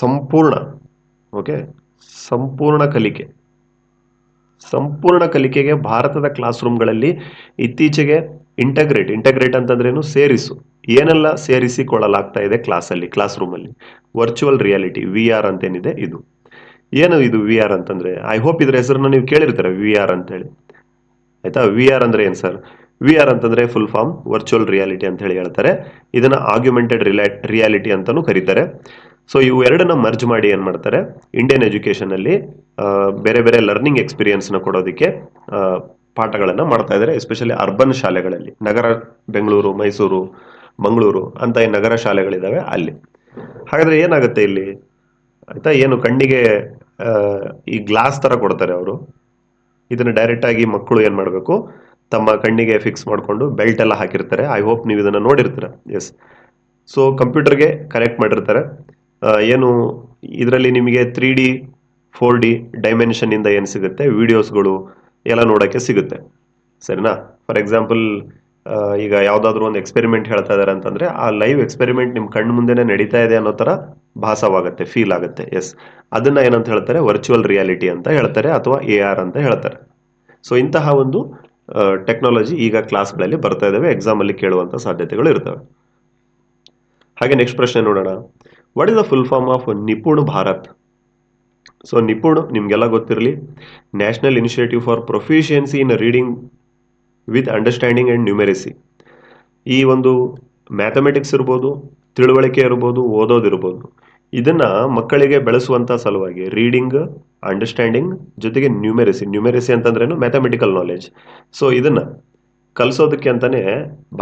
ಸಂಪೂರ್ಣ okay ಸಂಪೂರ್ಣ ಕಲಿಕೆ. ಸಂಪೂರ್ಣ ಕಲಿಕೆಗೆ ಭಾರತದ ಕ್ಲಾಸ್ ರೂಮ್ಗಳಲ್ಲಿ ಇತ್ತೀಚೆಗೆ ಇಂಟಗ್ರೇಟ್ ಇಂಟಗ್ರೇಟ್ ಅಂತಂದ್ರೇನು ಸೇರಿಸು. ಏನೆಲ್ಲ ಸೇರಿಸಿಕೊಳ್ಳಲಾಗ್ತಾ ಇದೆ ಕ್ಲಾಸಲ್ಲಿ ಕ್ಲಾಸ್ ರೂಮಲ್ಲಿ ವರ್ಚುವಲ್ ರಿಯಾಲಿಟಿ ವಿ ಆರ್ ಅಂತೇನಿದೆ ಇದು. ಏನು ಇದು ವಿ ಆರ್ ಅಂತಂದ್ರೆ? ಐ ಹೋಪ್ ಇದ್ರ ಹೆಸರನ್ನ ನೀವು ಕೇಳಿರ್ತಾರೆ ವಿ ಆರ್ ಅಂತೇಳಿ. ಆಯ್ತಾ? ವಿ ಆರ್ ಅಂದ್ರೆ ಏನು ಸರ್? ವಿ ಆರ್ ಅಂತಂದ್ರೆ ಫುಲ್ ಫಾರ್ಮ್ ವರ್ಚುವಲ್ ರಿಯಾಲಿಟಿ ಅಂತ ಹೇಳಿ ಹೇಳ್ತಾರೆ. ಇದನ್ನ ಆರ್ಗ್ಯುಮೆಂಟೆಡ್ ರಿಯಾಲಿಟಿ ಅಂತಾನೂ ಕರೀತಾರೆ. ಸೊ ಇವು ಎರಡನ್ನ ಮರ್ಜ್ ಮಾಡಿ ಏನ್ ಮಾಡ್ತಾರೆ? ಇಂಡಿಯನ್ ಎಜುಕೇಶನ್ ಅಲ್ಲಿ ಬೇರೆ ಬೇರೆ ಲರ್ನಿಂಗ್ ಎಕ್ಸ್ಪೀರಿಯನ್ಸ್ನ ಕೊಡೋದಕ್ಕೆ ಪಾಠಗಳನ್ನು ಮಾಡ್ತಾ ಇದ್ದಾರೆ ಎಸ್ಪೆಷಲಿ ಅರ್ಬನ್ ಶಾಲೆಗಳಲ್ಲಿ. ನಗರ ಬೆಂಗಳೂರು, ಮೈಸೂರು, ಮಂಗಳೂರು ಅಂತ ಈ ನಗರ ಶಾಲೆಗಳಿದ್ದಾವೆ ಅಲ್ಲಿ. ಹಾಗಾದ್ರೆ ಏನಾಗುತ್ತೆ ಇಲ್ಲಿ? ಆಯ್ತಾ? ಏನು ಕಣ್ಣಿಗೆ ಈ ಗ್ಲಾಸ್ ತರ ಕೊಡ್ತಾರೆ ಅವರು. ಇದನ್ನ ಡೈರೆಕ್ಟ್ ಆಗಿ ಮಕ್ಕಳು ಏನ್ ಮಾಡಬೇಕು? ತಮ್ಮ ಕಣ್ಣಿಗೆ ಫಿಕ್ಸ್ ಮಾಡಿಕೊಂಡು ಬೆಲ್ಟ್ ಎಲ್ಲ ಹಾಕಿರ್ತಾರೆ. ಐ ಹೋಪ್ ನೀವು ಇದನ್ನ ನೋಡಿರ್ತೀರ. ಎಸ್ ಸೊ ಕಂಪ್ಯೂಟರ್ಗೆ ಕನೆಕ್ಟ್ ಮಾಡಿರ್ತಾರೆ. ಏನು ಇದರಲ್ಲಿ ನಿಮಗೆ ತ್ರೀ ಡಿ ಫೋರ್ ಡಿ ಡೈಮೆನ್ಷನ್ನಿಂದ ಏನು ಸಿಗುತ್ತೆ? ವೀಡಿಯೋಸ್ಗಳು ಎಲ್ಲ ನೋಡೋಕ್ಕೆ ಸಿಗುತ್ತೆ. ಸರಿನಾ? ಫಾರ್ ಎಕ್ಸಾಂಪಲ್ ಈಗ ಯಾವುದಾದ್ರೂ ಒಂದು ಎಕ್ಸ್ಪೆರಿಮೆಂಟ್ ಹೇಳ್ತಾ ಇದ್ದಾರೆ ಅಂತಂದರೆ, ಆ ಲೈವ್ ಎಕ್ಸ್ಪೆರಿಮೆಂಟ್ ನಿಮ್ಮ ಕಣ್ಣು ಮುಂದೆನೆ ನಡೀತಾ ಇದೆ ಅನ್ನೋ ಥರ ಭಾಸವಾಗುತ್ತೆ ಫೀಲ್ ಆಗುತ್ತೆ. ಎಸ್ ಅದನ್ನು ಏನಂತ ಹೇಳ್ತಾರೆ? ವರ್ಚುವಲ್ ರಿಯಾಲಿಟಿ ಅಂತ ಹೇಳ್ತಾರೆ ಅಥವಾ ಎ ಆರ್ ಅಂತ ಹೇಳ್ತಾರೆ. ಸೊ ಇಂತಹ ಒಂದು ಟೆಕ್ನಾಲಜಿ ಈಗ ಕ್ಲಾಸ್ಗಳಲ್ಲಿ ಬರ್ತಾ ಇದ್ದಾವೆ ಎಕ್ಸಾಮಲ್ಲಿ ಕೇಳುವಂಥ ಸಾಧ್ಯತೆಗಳು ಇರ್ತವೆ. ಹಾಗೆ ನೆಕ್ಸ್ಟ್ ಪ್ರಶ್ನೆ ನೋಡೋಣ. What is the full form of Nipun Bharat so Nipun ನಿಮಗೆಲ್ಲ ಗೊತ್ತಿರಲಿ. National initiative for proficiency in reading with understanding and numeracy ಈ ಒಂದು ಮ್ಯಾಥಮೆಟಿಕ್ಸ್ ಇರ್ಬೋದು, ತಿಳುವಳಿಕೆ ಇರ್ಬೋದು ಓದೋದಿರ್ಬೋದು ಇದನ್ನು ಮಕ್ಕಳಿಗೆ ಬೆಳೆಸುವಂತ ಸಲುವಾಗಿ ರೀಡಿಂಗ್ ಅಂಡರ್ಸ್ಟ್ಯಾಂಡಿಂಗ್ ಜೊತೆಗೆ ನ್ಯೂಮೆರಿಸಿ ನ್ಯೂಮೆರಿಸಿ ಅಂತಂದ್ರೇನು? ಮ್ಯಾಥಮೆಟಿಕಲ್ ನಾಲೆಜ್ ಸೊ ಇದನ್ನು ಕಲಿಸೋದಕ್ಕೆ ಅಂತಲೇ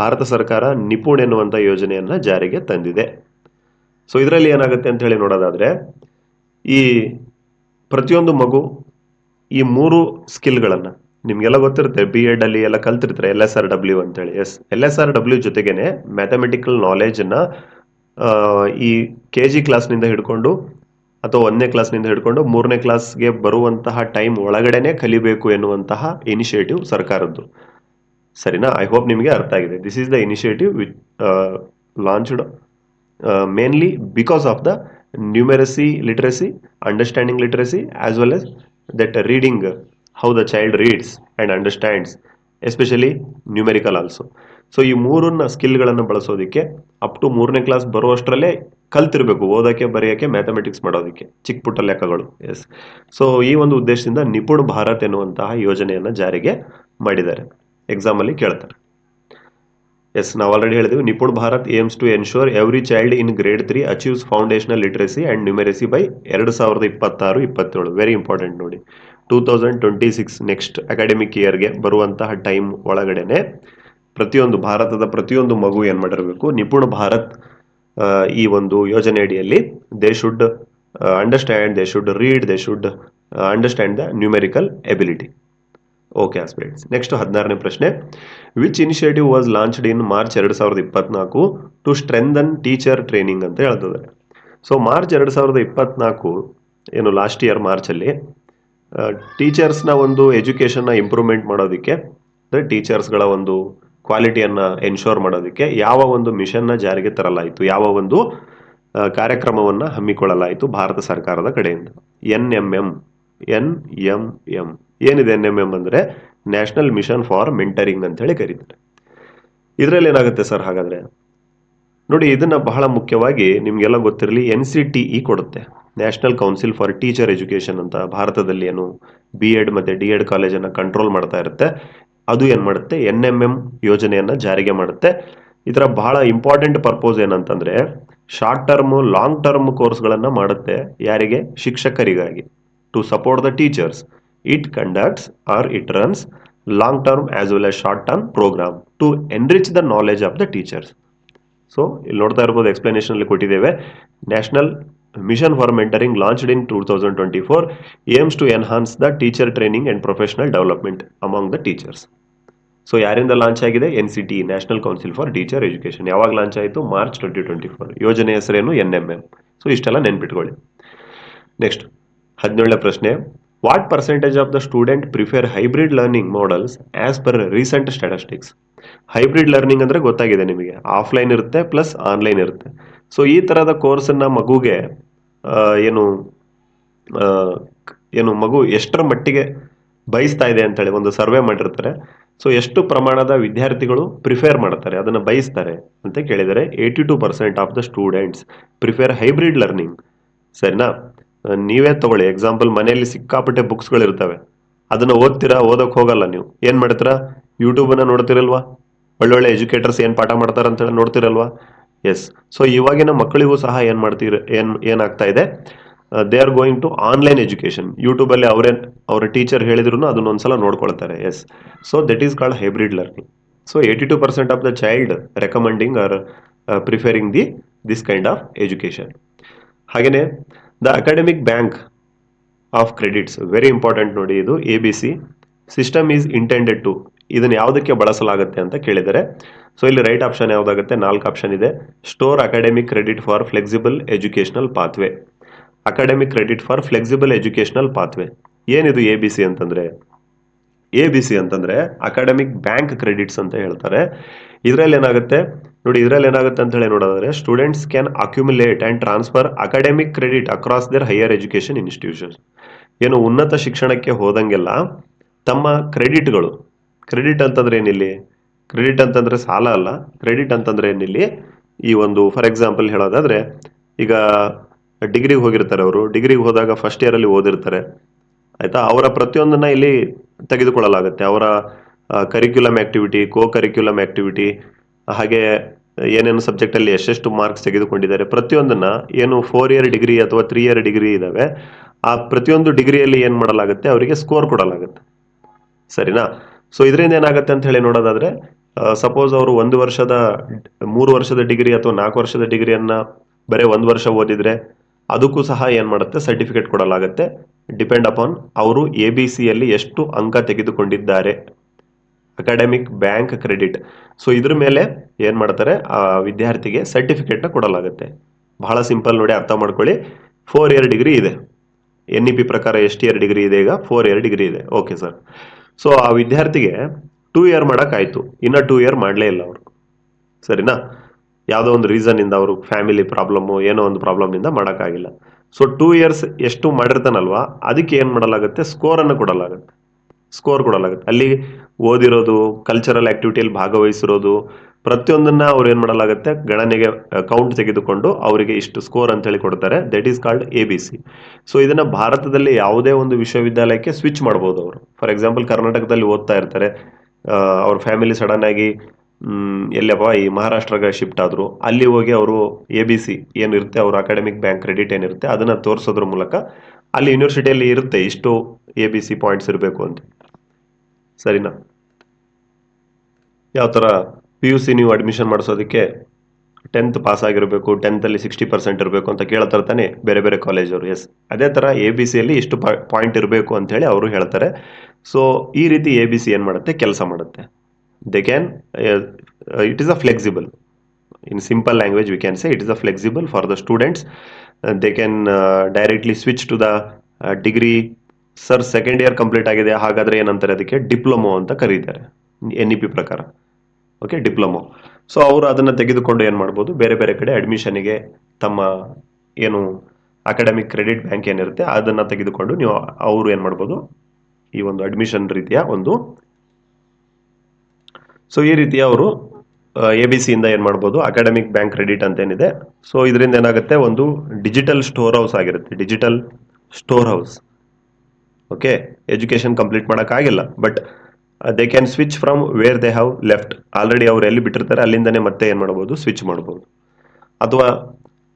ಭಾರತ ಸರ್ಕಾರ ನಿಪುಣ್ ಎನ್ನುವಂಥ ಯೋಜನೆಯನ್ನು ಜಾರಿಗೆ ತಂದಿದೆ. ಸೊ ಇದರಲ್ಲಿ ಏನಾಗುತ್ತೆ ಅಂತ ಹೇಳಿ ನೋಡೋದಾದ್ರೆ, ಈ ಪ್ರತಿಯೊಂದು ಮಗು ಈ ಮೂರು ಸ್ಕಿಲ್ಗಳನ್ನು ನಿಮಗೆಲ್ಲ ಗೊತ್ತಿರುತ್ತೆ ಬಿ ಎಡಲ್ಲಿ ಎಲ್ಲ ಕಲ್ತಿರ್ತಾರೆ ಎಲ್ ಎಸ್ ಆರ್ ಡಬ್ಲ್ಯೂ ಅಂತೇಳಿ yes L S R W ಜೊತೆಗೇನೆ ಮ್ಯಾಥಮೆಟಿಕಲ್ ನಾಲೇಜನ್ನು ಈ ಕೆ ಜಿ ಕ್ಲಾಸ್ನಿಂದ ಹಿಡ್ಕೊಂಡು ಅಥವಾ ಒಂದನೇ ಕ್ಲಾಸ್ನಿಂದ ಹಿಡ್ಕೊಂಡು ಮೂರನೇ ಕ್ಲಾಸ್ಗೆ ಬರುವಂತಹ ಟೈಮ್ ಒಳಗಡೆನೆ ಕಲಿಬೇಕು ಎನ್ನುವಂತಹ ಇನಿಷಿಯೇಟಿವ್ ಸರ್ಕಾರದ್ದು. ಸರಿನಾ? ಐ ಹೋಪ್ ನಿಮಗೆ ಅರ್ಥ ಆಗಿದೆ. This is the initiative with launched mainly because of the numeracy literacy understanding literacy as well as that reading how the child reads and understands especially numerical also so ಈ ಮೂರನ್ನ ಸ್ಕಿಲ್ಗಳನ್ನು ಬಳಸೋದಕ್ಕೆ up to ಮೂರನೇ class ಬರುವಷ್ಟರಲ್ಲೇ ಕಲ್ತಿರಬೇಕು ಓದೋಕ್ಕೆ ಬರೆಯೋಕ್ಕೆ mathematics ಮಾಡೋದಕ್ಕೆ, ಚಿಕ್ಕ ಪುಟ್ಟ ಲೆಕ್ಕಗಳು. ಎಸ್ ಸೊ ಈ ಒಂದು ಉದ್ದೇಶದಿಂದ ನಿಪುಣ್ ಭಾರತ್ ಎನ್ನುವಂತಹ ಯೋಜನೆಯನ್ನು ಜಾರಿಗೆ ಮಾಡಿದ್ದಾರೆ. ಎಕ್ಸಾಮಲ್ಲಿ ಕೇಳ್ತಾರೆ. ಎಸ್ ನಾವು ಆಲ್ರೆಡಿ ಹೇಳಿದ್ವಿ. Nipun Bharat aims to ensure every child in grade three achieves foundational literacy and numeracy by ಎರಡು ಸಾವಿರದ ಇಪ್ಪತ್ತಾರು, ಇಪ್ಪತ್ತೇಳು. ವೆರಿ ಇಂಪಾರ್ಟೆಂಟ್ ನೋಡಿ. Two thousand twenty six next academic ಇಯರ್ಗೆ ಬರುವಂತಹ ಟೈಮ್ ಒಳಗಡೆನೆ ಪ್ರತಿಯೊಂದು ಭಾರತದ ಪ್ರತಿಯೊಂದು ಮಗು ಏನು ಮಾಡಿರಬೇಕು? ನಿಪುಣ್ ಭಾರತ್ ಈ ಒಂದು ಯೋಜನೆ ಅಡಿಯಲ್ಲಿ they should understand they should read they should understand the numerical ability okay aspirants next ಹದಿನಾರನೇ ಪ್ರಶ್ನೆ. Which initiative was launched in March ಎರಡು ಸಾವಿರದ ಇಪ್ಪತ್ನಾಲ್ಕು ಟು ಸ್ಟ್ರೆಂದನ್ ಟೀಚರ್ ಟ್ರೈನಿಂಗ್ ಅಂತ ಹೇಳ್ತದೆ. ಸೊ ಮಾರ್ಚ್ ಎರಡು ಸಾವಿರದ ಇಪ್ಪತ್ನಾಲ್ಕು, ಏನು ಲಾಸ್ಟ್ ಇಯರ್ ಮಾರ್ಚಲ್ಲಿ ಟೀಚರ್ಸ್ನ ಒಂದು ಎಜುಕೇಷನ್ನ ಇಂಪ್ರೂವ್ಮೆಂಟ್ ಮಾಡೋದಕ್ಕೆ ಅಂದರೆ ಟೀಚರ್ಸ್ಗಳ ಒಂದು ಕ್ವಾಲಿಟಿಯನ್ನು ಎನ್ಶೋರ್ ಮಾಡೋದಕ್ಕೆ ಯಾವ ಒಂದು ಮಿಷನ್ನ ಜಾರಿಗೆ ತರಲಾಯಿತು, ಯಾವ ಒಂದು ಕಾರ್ಯಕ್ರಮವನ್ನು ಹಮ್ಮಿಕೊಳ್ಳಲಾಯಿತು ಭಾರತ ಸರ್ಕಾರದ ಕಡೆಯಿಂದ. N M M N M M ಏನಿದೆ ಎನ್ ಎಂ ಎಂ ಅಂದರೆ ನ್ಯಾಷನಲ್ ಮಿಷನ್ ಫಾರ್ ಮೆಂಟರಿಂಗ್ ಅಂತ ಹೇಳಿ ಕರೀತಾರೆ. ಇದರಲ್ಲಿ ಏನಾಗುತ್ತೆ ಸರ್ ಹಾಗಾದರೆ? ನೋಡಿ, ಇದನ್ನು ಬಹಳ ಮುಖ್ಯವಾಗಿ ನಿಮಗೆಲ್ಲ ಗೊತ್ತಿರಲಿ, ಎನ್ ಸಿ ಟಿ ಇ ಕೊಡುತ್ತೆ. National Council for Teacher Education ಅಂತ ಭಾರತದಲ್ಲಿ ಏನು ಬಿ ಎಡ್ ಮತ್ತು ಡಿ ಎಡ್ ಕಾಲೇಜನ್ನು ಕಂಟ್ರೋಲ್ ಮಾಡ್ತಾ ಇರುತ್ತೆ. ಅದು ಏನು ಮಾಡುತ್ತೆ? ಎನ್ ಎಂ ಎಂ ಯೋಜನೆಯನ್ನು ಜಾರಿಗೆ ಮಾಡುತ್ತೆ. ಇದರ ಬಹಳ ಇಂಪಾರ್ಟೆಂಟ್ ಪರ್ಪೋಸ್ ಏನಂತಂದರೆ, ಶಾರ್ಟ್ ಟರ್ಮ್, ಲಾಂಗ್ ಟರ್ಮ್ ಕೋರ್ಸ್ಗಳನ್ನು ಮಾಡುತ್ತೆ ಯಾರಿಗೆ? ಶಿಕ್ಷಕರಿಗಾಗಿ. To support the teachers. It conducts or it runs long term as well as short term program to enrich the knowledge of the teachers so ಇಲ್ಲಿ ನೋಡ್ತಾ ಇರ್ಬೋದು ಎಕ್ಸ್ಪ್ಲನೇಷನಲ್ಲಿ ಕೊಟ್ಟಿದ್ದೇವೆ. National mission for mentoring launched in two thousand twenty four aims to enhance the teacher training and professional development among the teachers so ಯಾರಿಂದ launch ಆಗಿದೆ? N C T National Council for Teacher Education ಯಾವಾಗ launch ಆಯಿತು? March twenty twenty four ಯೋಜನೆ ಹೆಸರೇನು? N M M so ಇಷ್ಟೆಲ್ಲ ನೆನ್ಪಿಟ್ಕೊಳ್ಳಿ. Next ಹದಿನೇಳನೇ ಪ್ರಶ್ನೆ. What percentage of the student prefer hybrid learning models as per recent statistics hybrid learning ಅಂದರೆ ಗೊತ್ತಾಗಿದೆ ನಿಮಗೆ. ಆಫ್ಲೈನ್ ಇರುತ್ತೆ ಪ್ಲಸ್ ಆನ್ಲೈನ್ ಇರುತ್ತೆ. ಸೊ ಈ ಥರದ ಕೋರ್ಸನ್ನ ಮಗುಗೆ ಏನು ಏನು ಮಗು ಎಷ್ಟರ ಮಟ್ಟಿಗೆ ಬಯಸ್ತಾ ಇದೆ ಅಂತೇಳಿ ಒಂದು ಸರ್ವೆ ಮಾಡಿರ್ತಾರೆ. ಸೊ ಎಷ್ಟು ಪ್ರಮಾಣದ ವಿದ್ಯಾರ್ಥಿಗಳು ಪ್ರಿಫೇರ್ ಮಾಡ್ತಾರೆ, ಅದನ್ನು ಬಯಸ್ತಾರೆ ಅಂತ ಕೇಳಿದರೆ eighty two percent of the students prefer hybrid learning ಸರಿನಾ? ನೀವೇ ತಗೊಳ್ಳಿ. ಎಕ್ಸಾಂಪಲ್ ಮನೆಯಲ್ಲಿ ಸಿಕ್ಕಾಪಟ್ಟೆ ಬುಕ್ಸ್ಗಳಿರ್ತವೆ ಅದನ್ನ ಓದ್ತೀರಾ? ಓದಕ್ ಹೋಗಲ್ಲ ನೀವು. ಏನು ಮಾಡ್ತೀರಾ? ಯೂಟ್ಯೂಬನ್ನು ನೋಡ್ತಿರಲ್ವಾ? ಒಳ್ಳೊಳ್ಳೆ ಎಜುಕೇಟರ್ಸ್ ಏನು ಪಾಠ ಮಾಡ್ತಾರೆ ಅಂತ ಹೇಳಿ ನೋಡ್ತಿರಲ್ವಾ? ಎಸ್ ಸೊ ಇವಾಗಿನ ಮಕ್ಕಳಿಗೂ ಸಹ ಏನು ಮಾಡ್ತೀರ? ಏನು, ಏನಾಗ್ತಾ ಇದೆ? They are going to online education YouTube ಅಲ್ಲಿ ಅವರೇ, ಅವರ ಟೀಚರ್ ಹೇಳಿದ್ರು ಅದನ್ನ ಒಂದ್ಸಲ ನೋಡ್ಕೊಳ್ತಾರೆ. Yes so that is called hybrid learning so eighty two percent of the child recommending or preferring the this kind of education ಹಾಗೇನೆ the academic bank of credits very important ನೋಡಿ ಇದು A B C system is intended to ಇದನ್ನ ಯಾವುದಕ್ಕೆ ಬಳಸಲಾಗುತ್ತೆ ಅಂತ ಕೇಳಿದರೆ so ಇಲ್ಲಿ right option ಯಾವುದಾಗುತ್ತೆ? ನಾಲ್ಕು ಆಪ್ಷನ್ ಇದೆ. Store academic credit for flexible educational pathway academic credit for flexible educational pathway ಏನಿದು ಎ ಬಿ ಸಿ ಅಂತಂದ್ರೆ? ಎ ಬಿ ಸಿ ಅಂತಂದ್ರೆ ಅಕಾಡೆಮಿಕ್ ಬ್ಯಾಂಕ್ ಕ್ರೆಡಿಟ್ಸ್ ಅಂತ ಹೇಳ್ತಾರೆ. ಇದರಲ್ಲಿ ಏನಾಗುತ್ತೆ? ನೋಡಿ, ಇದರಲ್ಲಿ ಏನಾಗುತ್ತೆ ಅಂತ ಹೇಳಿ ನೋಡೋದಾದ್ರೆ students can accumulate and transfer academic credit across their higher education institutions ಏನು ಉನ್ನತ ಶಿಕ್ಷಣಕ್ಕೆ ಹೋದಂಗೆಲ್ಲ ತಮ್ಮ ಕ್ರೆಡಿಟ್ಗಳು ಕ್ರೆಡಿಟ್ ಅಂತಂದ್ರೆ ಏನಿಲ್ಲಿ? ಕ್ರೆಡಿಟ್ ಅಂತಂದ್ರೆ ಸಾಲ ಅಲ್ಲ ಕ್ರೆಡಿಟ್ ಅಂತಂದ್ರೆ ಏನಿಲ್ಲಿ? ಈ ಒಂದು ಫಾರ್ ಎಕ್ಸಾಂಪಲ್ ಹೇಳೋದಾದ್ರೆ, ಈಗ ಡಿಗ್ರಿಗೆ ಹೋಗಿರ್ತಾರೆ ಅವರು ಡಿಗ್ರಿಗೆ ಹೋದಾಗ ಫಸ್ಟ್ ಇಯರ್ ಅಲ್ಲಿ ಓದಿರ್ತಾರೆ. ಆಯ್ತಾ? ಅವರ ಪ್ರತಿಯೊಂದನ್ನ ಇಲ್ಲಿ ತೆಗೆದುಕೊಳ್ಳಲಾಗುತ್ತೆ. ಅವರ curriculum activity co curriculum activity ಹಾಗೆ ಏನೇನು ಸಬ್ಜೆಕ್ಟ್ ಅಲ್ಲಿ ಎಷ್ಟೆಷ್ಟು ಮಾರ್ಕ್ಸ್ ತೆಗೆದುಕೊಂಡಿದ್ದಾರೆ, ಪ್ರತಿಯೊಂದನ್ನ ಏನು ಫೋರ್ ಇಯರ್ ಡಿಗ್ರಿ ಅಥವಾ ತ್ರೀ ಇಯರ್ ಡಿಗ್ರಿ ಇದಾವೆ, ಆ ಪ್ರತಿಯೊಂದು ಡಿಗ್ರಿಯಲ್ಲಿ ಏನು ಮಾಡಲಾಗುತ್ತೆ, ಅವರಿಗೆ ಸ್ಕೋರ್ ಕೊಡಲಾಗುತ್ತೆ. ಸರಿನಾ? ಸೊ ಇದರಿಂದ ಏನಾಗುತ್ತೆ ಅಂತ ಹೇಳಿ ನೋಡೋದಾದ್ರೆ ಸಪೋಸ್ ಅವರು ಒಂದು ವರ್ಷದ, ಮೂರು ವರ್ಷದ ಡಿಗ್ರಿ ಅಥವಾ ನಾಲ್ಕು ವರ್ಷದ ಡಿಗ್ರಿಯನ್ನು ಬರೀ ಒಂದು ವರ್ಷ ಓದಿದ್ರೆ, ಅದಕ್ಕೂ ಸಹ ಏನು ಮಾಡುತ್ತೆ ಸರ್ಟಿಫಿಕೇಟ್ ಕೊಡಲಾಗುತ್ತೆ. ಡಿಪೆಂಡ್ ಅಪಾನ್ ಅವರು ಎ ಬಿ ಸಿಯಲ್ಲಿ ಎಷ್ಟು ಅಂಕ ತೆಗೆದುಕೊಂಡಿದ್ದಾರೆ. ಅಕಾಡೆಮಿಕ್ ಬ್ಯಾಂಕ್ ಕ್ರೆಡಿಟ್ ಸೊ ಇದ್ರ ಮೇಲೆ ಏನ್ ಮಾಡ್ತಾರೆ? ಆ ವಿದ್ಯಾರ್ಥಿಗೆ ಸರ್ಟಿಫಿಕೇಟ್ನ ಕೊಡಲಾಗುತ್ತೆ. ಬಹಳ ಸಿಂಪಲ್ ನೋಡಿ ಅರ್ಥ ಮಾಡ್ಕೊಳ್ಳಿ. ಫೋರ್ ಇಯರ್ ಡಿಗ್ರಿ ಇದೆ. ಎನ್ ಇ ಪಿ ಪ್ರಕಾರ ಎಷ್ಟು ಇಯರ್ ಡಿಗ್ರಿ ಇದೆ ಈಗ? ಫೋರ್ ಇಯರ್ ಡಿಗ್ರಿ ಇದೆ. ಓಕೆ ಸರ್ ಸೊ ಆ ವಿದ್ಯಾರ್ಥಿಗೆ ಟೂ ಇಯರ್ ಮಾಡೋಕ್ಕಾಯ್ತು ಇನ್ನ ಟೂ ಇಯರ್ ಮಾಡಲೇ ಇಲ್ಲ ಅವರು. ಸರಿನಾ? ಯಾವುದೋ ಒಂದು ರೀಸನ್ ಇಂದ ಅವರು ಫ್ಯಾಮಿಲಿ ಪ್ರಾಬ್ಲಮ್ ಏನೋ ಒಂದು ಪ್ರಾಬ್ಲಮ್ ಇಂದ ಮಾಡೋಕ್ಕಾಗಿಲ್ಲ ಸೊ ಟೂ ಇಯರ್ಸ್ ಎಷ್ಟು ಮಾಡಿರ್ತಾನಲ್ವಾ? ಅದಕ್ಕೆ ಏನು ಮಾಡಲಾಗುತ್ತೆ? ಸ್ಕೋರ್ ಅನ್ನು ಕೊಡಲಾಗುತ್ತೆ. ಸ್ಕೋರ್ ಕೊಡಲಾಗುತ್ತೆ. ಅಲ್ಲಿ ಓದಿರೋದು ಕಲ್ಚರಲ್ ಆಕ್ಟಿವಿಟಿಯಲ್ಲಿ ಭಾಗವಹಿಸಿರೋದು, ಪ್ರತಿಯೊಂದನ್ನ ಅವ್ರು ಏನ್ ಮಾಡಲಾಗುತ್ತೆ? ಗಣನೆಗೆ ಕೌಂಟ್ ತೆಗೆದುಕೊಂಡು ಅವರಿಗೆ ಇಷ್ಟು ಸ್ಕೋರ್ ಅಂತ ಹೇಳಿ ಕೊಡ್ತಾರೆ. That is called A B C so ಇದನ್ನ ಭಾರತದಲ್ಲಿ ಯಾವುದೇ ಒಂದು ವಿಶ್ವವಿದ್ಯಾಲಯಕ್ಕೆ ಸ್ವಿಚ್ ಮಾಡಬಹುದು ಅವರು. ಫಾರ್ ಎಕ್ಸಾಂಪಲ್ ಕರ್ನಾಟಕದಲ್ಲಿ ಓದ್ತಾ ಇರ್ತಾರೆ. ಅವ್ರ ಫ್ಯಾಮಿಲಿ ಸಡನ್ ಆಗಿ ಎಲ್ಲಪ್ಪ ಈ ಮಹಾರಾಷ್ಟ್ರಗೆ ಶಿಫ್ಟ್ ಆದ್ರು. ಅಲ್ಲಿ ಹೋಗಿ ಅವರು ಎ ಬಿ ಸಿ ಏನಿರುತ್ತೆ? ಅವ್ರ ಅಕಾಡೆಮಿಕ್ ಬ್ಯಾಂಕ್ ಕ್ರೆಡಿಟ್ ಏನಿರುತ್ತೆ? ಅದನ್ನ ತೋರಿಸೋದ್ರ ಮೂಲಕ ಅಲ್ಲಿ ಯೂನಿವರ್ಸಿಟಿಯಲ್ಲಿ ಇರುತ್ತೆ ಇಷ್ಟು ಎ ಬಿ ಸಿ ಪಾಯಿಂಟ್ಸ್ ಇರಬೇಕು ಅಂತ. ಸರಿನಾ? ಯಾವ ಥರ ಪಿ ಯು ಸಿ ನೀವು ಅಡ್ಮಿಷನ್ ಮಾಡಿಸೋದಕ್ಕೆ ಟೆಂತ್ ಪಾಸ್ ಆಗಿರಬೇಕು ಟೆಂತಲ್ಲಿ ಸಿಕ್ಸ್ಟಿ ಪರ್ಸೆಂಟ್ ಇರಬೇಕು ಅಂತ ಕೇಳ್ತಾರೆ ತಾನೆ ಬೇರೆ ಬೇರೆ ಕಾಲೇಜವರು ಎಸ್ ಅದೇ ಥರ ಎ ಬಿ ಸಿಯಲ್ಲಿ ಇಷ್ಟು ಪಾಯಿಂಟ್ ಇರಬೇಕು ಅಂತ ಹೇಳಿ ಅವರು ಹೇಳ್ತಾರೆ. ಸೊ ಈ ರೀತಿ ಎ ಬಿ ಸಿ ಏನು ಮಾಡುತ್ತೆ? ಕೆಲಸ ಮಾಡುತ್ತೆ. They can it is a flexible in simple language we can say it is a flexible for the students they can directly switch to the degree sir second year complete ಆಗಿದೆ, ಹಾಗಾದ್ರೆ ಏನಂತಾರೆ ಅದಕ್ಕೆ? Diploma ಅಂತ ಕರೀತಾರೆ N E P ಪ್ರಕಾರ. Okay diploma. So ಅವರು ಅದನ್ನ ತೆಗೆದುಕೊಂಡು ಏನು ಮಾಡ್ಬೋದು? ಬೇರೆ ಬೇರೆ ಕಡೆ ಅಡ್ಮಿಷನ್ಗೆ ತಮ್ಮ ಏನು ಅಕಾಡೆಮಿಕ್ ಕ್ರೆಡಿಟ್ ಬ್ಯಾಂಕ್ ಏನಿರುತ್ತೆ, ಅದನ್ನ ತೆಗೆದುಕೊಂಡು ನೀವು ಅವರು ಏನು ಮಾಡ್ಬೋದು? ಈ ಒಂದು ಅಡ್ಮಿಷನ್ ರೀತಿಯ ಒಂದು ಸೊ ಈ ರೀತಿಯ ಅವರು ಎ ಬಿ ಸಿಯಿಂದ ಏನ್ ಮಾಡ್ಬೋದು? ಅಕಾಡೆಮಿಕ್ ಬ್ಯಾಂಕ್ ಕ್ರೆಡಿಟ್ ಅಂತ ಏನಿದೆ. ಸೊ ಇದರಿಂದ ಏನಾಗುತ್ತೆ? ಒಂದು ಡಿಜಿಟಲ್ ಸ್ಟೋರ್ ಹೌಸ್ ಆಗಿರುತ್ತೆ digital store house okay education complete ಮಾಡೋಕ್ಕಾಗಿಲ್ಲ but they can switch from where they have left already ಅವ್ರು ಎಲ್ಲಿ ಬಿಟ್ಟಿರ್ತಾರೆ, ಅಲ್ಲಿಂದನೇ ಮತ್ತೆ ಏನು ಮಾಡ್ಬೋದು? ಸ್ವಿಚ್ ಮಾಡ್ಬೋದು. ಅಥವಾ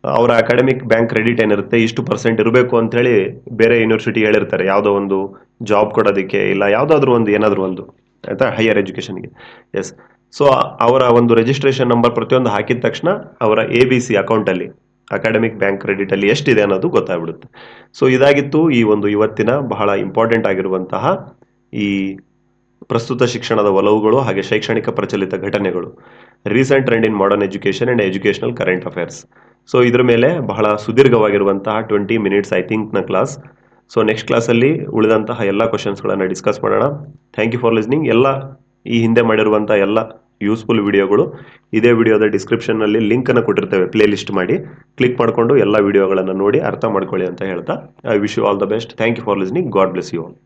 ಅವರ ಅಕಾಡೆಮಿಕ್ ಬ್ಯಾಂಕ್ ಕ್ರೆಡಿಟ್ ಏನಿರುತ್ತೆ, ಇಷ್ಟು ಪರ್ಸೆಂಟ್ ಇರಬೇಕು ಅಂತ ಹೇಳಿ ಬೇರೆ ಯೂನಿವರ್ಸಿಟಿ ಹೇಳಿರ್ತಾರೆ. ಯಾವುದೋ ಒಂದು ಜಾಬ್ ಕೊಡೋದಕ್ಕೆ ಇಲ್ಲ, ಯಾವುದಾದ್ರೂ ಒಂದು, ಏನಾದರೂ ಒಂದು. ಆಯ್ತಾ? ಹೈಯರ್ ಎಜುಕೇಷನ್ಗೆ ಎಸ್ ಸೊ ಅವರ ಒಂದು ರಿಜಿಸ್ಟ್ರೇಷನ್ ನಂಬರ್ ಪ್ರತಿಯೊಂದು ಹಾಕಿದ ತಕ್ಷಣ ಅವರ ಎ ಬಿ ಸಿ ಅಕೌಂಟಲ್ಲಿ ಅಕಾಡೆಮಿಕ್ ಬ್ಯಾಂಕ್ ಕ್ರೆಡಿಟ್ ಅಲ್ಲಿ ಎಷ್ಟಿದೆ ಅನ್ನೋದು ಗೊತ್ತಾಗ್ಬಿಡುತ್ತೆ. ಸೊ ಇದಾಗಿತ್ತು ಈ ಒಂದು ಇವತ್ತಿನ ಬಹಳ ಇಂಪಾರ್ಟೆಂಟ್ ಆಗಿರುವಂತಹ ಈ ಪ್ರಸ್ತುತ ಶಿಕ್ಷಣದ ಒಲವುಗಳು ಹಾಗೆ ಶೈಕ್ಷಣಿಕ ಪ್ರಚಲಿತ ಘಟನೆಗಳು recent trend in modern education and educational current affairs so ಇದ್ರ ಮೇಲೆ ಬಹಳ ಸುದೀರ್ಘವಾಗಿರುವಂತಹ ಟ್ವೆಂಟಿ ಮಿನಿಟ್ಸ್ ಐ ಥಿಂಕ್ನ ಕ್ಲಾಸ್ ಸೊ ನೆಕ್ಸ್ಟ್ ಕ್ಲಾಸಲ್ಲಿ ಉಳಿದಂತಹ ಎಲ್ಲ ಕ್ವಶನ್ಸ್ಗಳನ್ನು ಡಿಸ್ಕಸ್ ಮಾಡೋಣ. ಥ್ಯಾಂಕ್ ಯು ಫಾರ್ ಲಿಸ್ನಿಂಗ್ ಎಲ್ಲ ಈ ಹಿಂದೆ ಮಾಡಿರುವಂಥ ಎಲ್ಲ ಯೂಸ್ಫುಲ್ ವಿಡಿಯೋಗಳು ಇದೇ ವಿಡಿಯೋದ ಡಿಸ್ಕ್ರಿಪ್ಷನ್ನಲ್ಲಿ ಲಿಂಕನ್ನು ಕೊಟ್ಟಿರ್ತೇವೆ. ಪ್ಲೇ ಲಿಸ್ಟ್ ಮಾಡಿ. ಕ್ಲಿಕ್ ಮಾಡಿಕೊಂಡು ಎಲ್ಲ ವಿಡಿಯೋಗಳನ್ನು ನೋಡಿ ಅರ್ಥ ಮಾಡ್ಕೊಳ್ಳಿ ಅಂತ ಹೇಳ್ತಾ. I wish you all the best thank you for listening God bless you all